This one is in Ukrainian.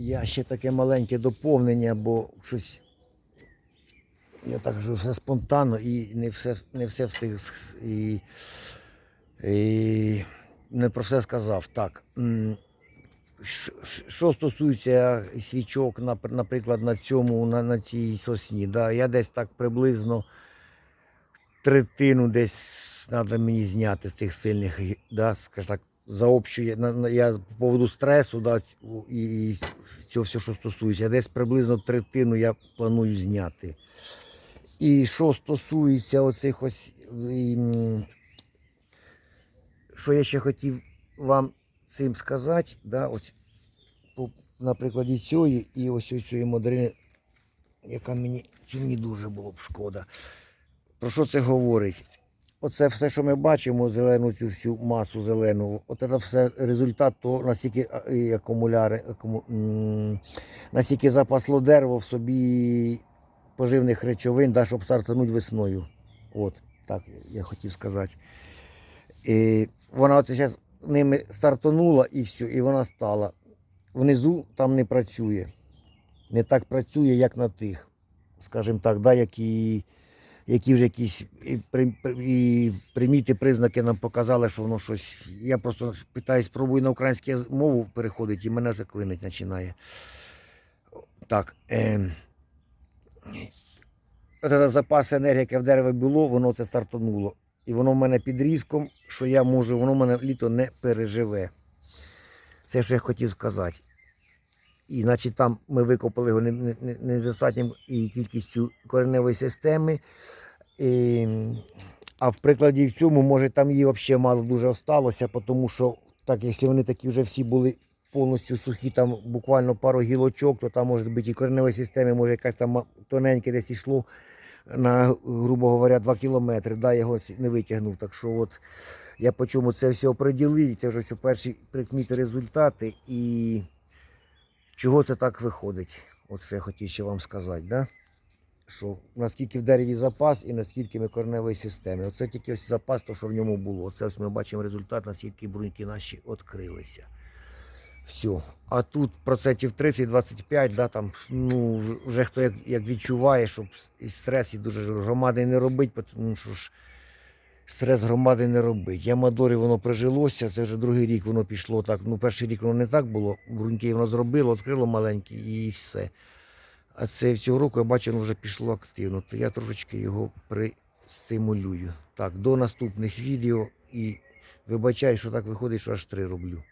Я ще таке маленьке доповнення, бо щось. Я так кажу, все спонтанно і не все, не все встиг. І, і не про все сказав. Так. Що стосується свічок, наприклад, на цьому, на, на цій сосні, да, я десь так приблизно третину десь треба мені зняти з цих сильних, да, скажімо так, заобщує, на, на, я по поводу стресу, да, і, і цього все, що стосується, десь приблизно третину я планую зняти. І що стосується оцих ось, м, що я ще хотів вам цим сказати, да, ось, по, на прикладі цієї і ось цієї моделі, яка мені, цю мені дуже було б шкода. Про що це говорить? Оце все, що ми бачимо, зелену цю всю масу зелену, от це все результат того, наскільки акумуляри, акуму, наскільки запасло дерево в собі поживних речовин, да, щоб стартануть весною. От, так я хотів сказати. І вона от зараз ними стартанула і все, і вона стала. Внизу там не працює. Не так працює, як на тих, скажімо так, да, які, які вже якісь і, при- і приміти, признаки нам показали, що воно щось. Я просто питаюсь, спробую на українську мову переходити, і мене вже клинить починає. Так. Е, от запас енергії, яке в дереві було, воно це стартануло. І воно в мене під різком, що я можу, воно в мене літо не переживе. Це що я хотів сказати. І значить там ми викопали його не- не- не- недостатнім і кількістю кореневої системи. І, а в прикладі в цьому, може, там її взагалі мало дуже осталося, тому що так, якщо вони такі вже всі були повністю сухі, там буквально пару гілочок, то там може бути і кореневої системи, може якась там тоненьке десь йшло на, грубо говоря, 2 кілометри. Да, я його не витягнув. Так що от я по чому це все оприділив, це вже все перші прикміти результати. І чого це так виходить? От що я хотів ще вам сказати, да? що наскільки в дереві запас і наскільки ми кореневої системи. Оце тільки ось запас, то, що в ньому було. Оце ось ми бачимо результат, наскільки бруньки наші відкрилися. Все. А тут процентів 30-25, да, там, ну, вже хто як, як відчуває, щоб і стрес, і дуже громади не робить, тому що ж стрес громади не робить. Ямадорі воно прижилося, це вже другий рік воно пішло так. Ну, перший рік воно не так було. Бруньки воно зробило, відкрило маленьке і все. А це цього року я бачу, воно вже пішло активно, то я трошечки його пристимулюю. Так, до наступних відео і вибачаю, що так виходить, що аж три роблю.